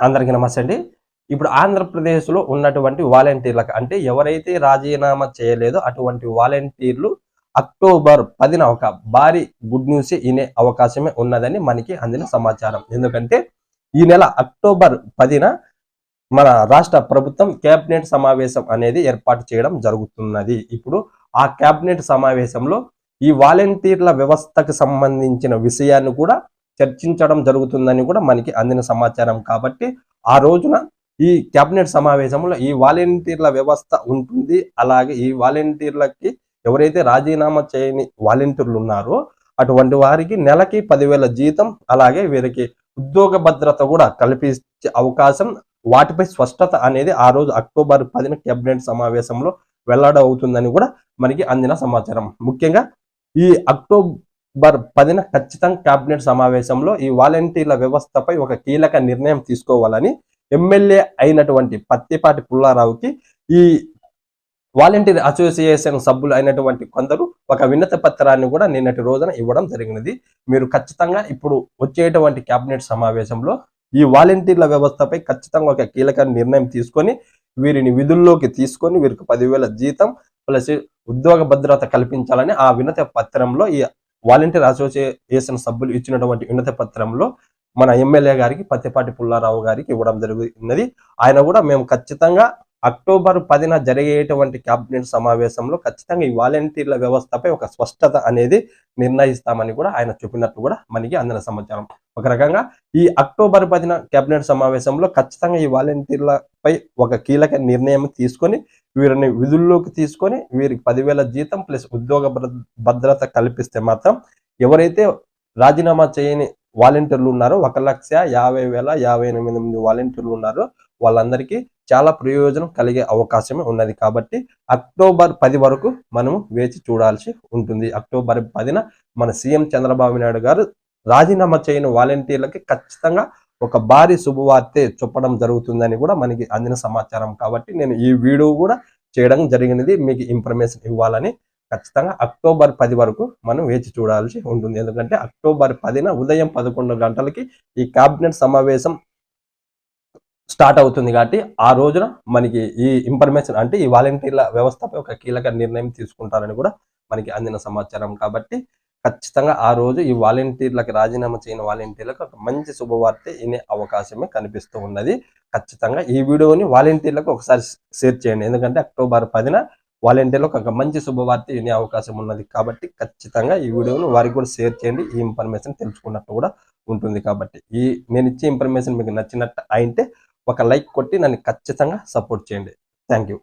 అందరికీ నమస్తే అండి. ఇప్పుడు ఆంధ్రప్రదేశ్లో ఉన్నటువంటి వాలంటీర్లకు అంటే ఎవరైతే రాజీనామా చేయలేదో అటువంటి వాలంటీర్లు అక్టోబర్ పదిన ఒక భారీ గుడ్ న్యూస్ వినే అవకాశమే ఉన్నదని మనకి అందిన సమాచారం. ఎందుకంటే ఈ నెల అక్టోబర్ పదిన మన రాష్ట్ర ప్రభుత్వం కేబినెట్ సమావేశం అనేది ఏర్పాటు చేయడం జరుగుతున్నది. ఇప్పుడు ఆ కేబినెట్ సమావేశంలో ఈ వాలంటీర్ల వ్యవస్థకు సంబంధించిన విషయాన్ని కూడా చర్చించడం జరుగుతుందని కూడా మనకి అందిన సమాచారం. కాబట్టి ఆ రోజున ఈ కేబినెట్ సమావేశంలో ఈ వాలంటీర్ల వ్యవస్థ ఉంటుంది. అలాగే ఈ వాలంటీర్లకి ఎవరైతే రాజీనామా చేయని వాలంటీర్లు ఉన్నారో అటువంటి వారికి నెలకి పదివేల జీతం అలాగే వీరికి ఉద్యోగ భద్రత కూడా కల్పించే అవకాశం వాటిపై స్పష్టత అనేది ఆ రోజు అక్టోబర్ పదిన కేబినెట్ సమావేశంలో వెల్లడవుతుందని కూడా మనకి అందిన సమాచారం. ముఖ్యంగా ఈ అక్టోబర్ పదిన ఖచ్చితంగా కేబినెట్ సమావేశంలో ఈ వాలంటీర్ల వ్యవస్థపై ఒక కీలక నిర్ణయం తీసుకోవాలని ఎమ్మెల్యే అయినటువంటి పత్తిపాటి పుల్లారావుకి ఈ వాలంటీర్ అసోసియేషన్ సభ్యులు అయినటువంటి కొందరు ఒక వినత పత్రాన్ని కూడా నిన్నటి రోజున ఇవ్వడం జరిగినది. మీరు ఖచ్చితంగా ఇప్పుడు వచ్చేటువంటి కేబినెట్ సమావేశంలో ఈ వాలంటీర్ల వ్యవస్థపై ఖచ్చితంగా ఒక కీలక నిర్ణయం తీసుకొని వీరిని విధుల్లోకి తీసుకొని వీరికి పదివేల జీతం ప్లస్ ఉద్యోగ భద్రత కల్పించాలని ఆ వినత పత్రంలో ఈ వాలంటీర్ అసోసియేషన్ సభ్యులు ఇచ్చినటువంటి వినతి పత్రంలో మన ఎమ్మెల్యే గారికి పత్తిపాటి పుల్లారావు గారికి ఇవ్వడం జరుగుతున్నది ఆయన కూడా మేము ఖచ్చితంగా అక్టోబర్ పదిన జరిగేటువంటి క్యాబినెట్ సమావేశంలో ఖచ్చితంగా ఈ వాలంటీర్ల వ్యవస్థపై ఒక స్పష్టత అనేది నిర్ణయిస్తామని కూడా ఆయన చెప్పినట్టు కూడా మనకి అందిన సమాచారం. ఒక రకంగా ఈ అక్టోబర్ పదిన క్యాబినెట్ సమావేశంలో ఖచ్చితంగా ఈ వాలంటీర్లపై ఒక కీలక నిర్ణయం తీసుకొని వీరిని విధుల్లోకి తీసుకొని వీరికి పదివేల జీతం ప్లస్ ఉద్యోగ భద్రత కల్పిస్తే మాత్రం ఎవరైతే రాజీనామా చేయని వాలంటీర్లు ఉన్నారో ఒక లక్ష యాభై వేల యాభై ఎనిమిది మంది వాలంటీర్లు ఉన్నారో వాళ్ళందరికీ చాలా ప్రయోజనం కలిగే అవకాశమే ఉన్నది. కాబట్టి అక్టోబర్ పది వరకు మనము వేచి చూడాల్సి ఉంటుంది. అక్టోబర్ పదిన మన సీఎం చంద్రబాబు నాయుడు గారు రాజీనామా చేయని వాలంటీర్లకి ఖచ్చితంగా ఒక భారీ శుభవార్తె చెప్పడం జరుగుతుందని కూడా మనకి అందిన సమాచారం. కాబట్టి నేను ఈ వీడియో కూడా చేయడం జరిగినది. మీకు ఇన్ఫర్మేషన్ ఇవ్వాలని ఖచ్చితంగా అక్టోబర్ పది వరకు మనం వేచి చూడాల్సి ఉంటుంది. ఎందుకంటే అక్టోబర్ పదిన ఉదయం పదకొండు గంటలకి ఈ కేబినెట్ సమావేశం స్టార్ట్ అవుతుంది కాబట్టి ఆ రోజున మనకి ఈ ఇన్ఫర్మేషన్ అంటే ఈ వాలంటీర్ల వ్యవస్థపై ఒక కీలక నిర్ణయం తీసుకుంటారని కూడా మనకి అందిన సమాచారం. కాబట్టి ఖచ్చితంగా ఆ రోజు ఈ వాలంటీర్లకు రాజీనామా చేయని వాలంటీర్లకు ఒక మంచి శుభవార్త ఇనే అవకాశమే కనిపిస్తూ ఉన్నది. ఖచ్చితంగా ఈ వీడియోని వాలంటీర్లకు ఒకసారి షేర్ చేయండి. ఎందుకంటే అక్టోబర్ పదిన వాలంటీర్లకు ఒక మంచి శుభవార్త వినే అవకాశం ఉన్నది కాబట్టి ఖచ్చితంగా ఈ వీడియోను వారికి కూడా షేర్ చేయండి. ఈ ఇన్ఫర్మేషన్ తెలుసుకున్నట్టు కూడా ఉంటుంది కాబట్టి ఈ నేను ఇచ్చే ఇన్ఫర్మేషన్ మీకు నచ్చినట్టు అయితే ఒక లైక్ కొట్టి నన్ను ఖచ్చితంగా సపోర్ట్ చేయండి. Thank you.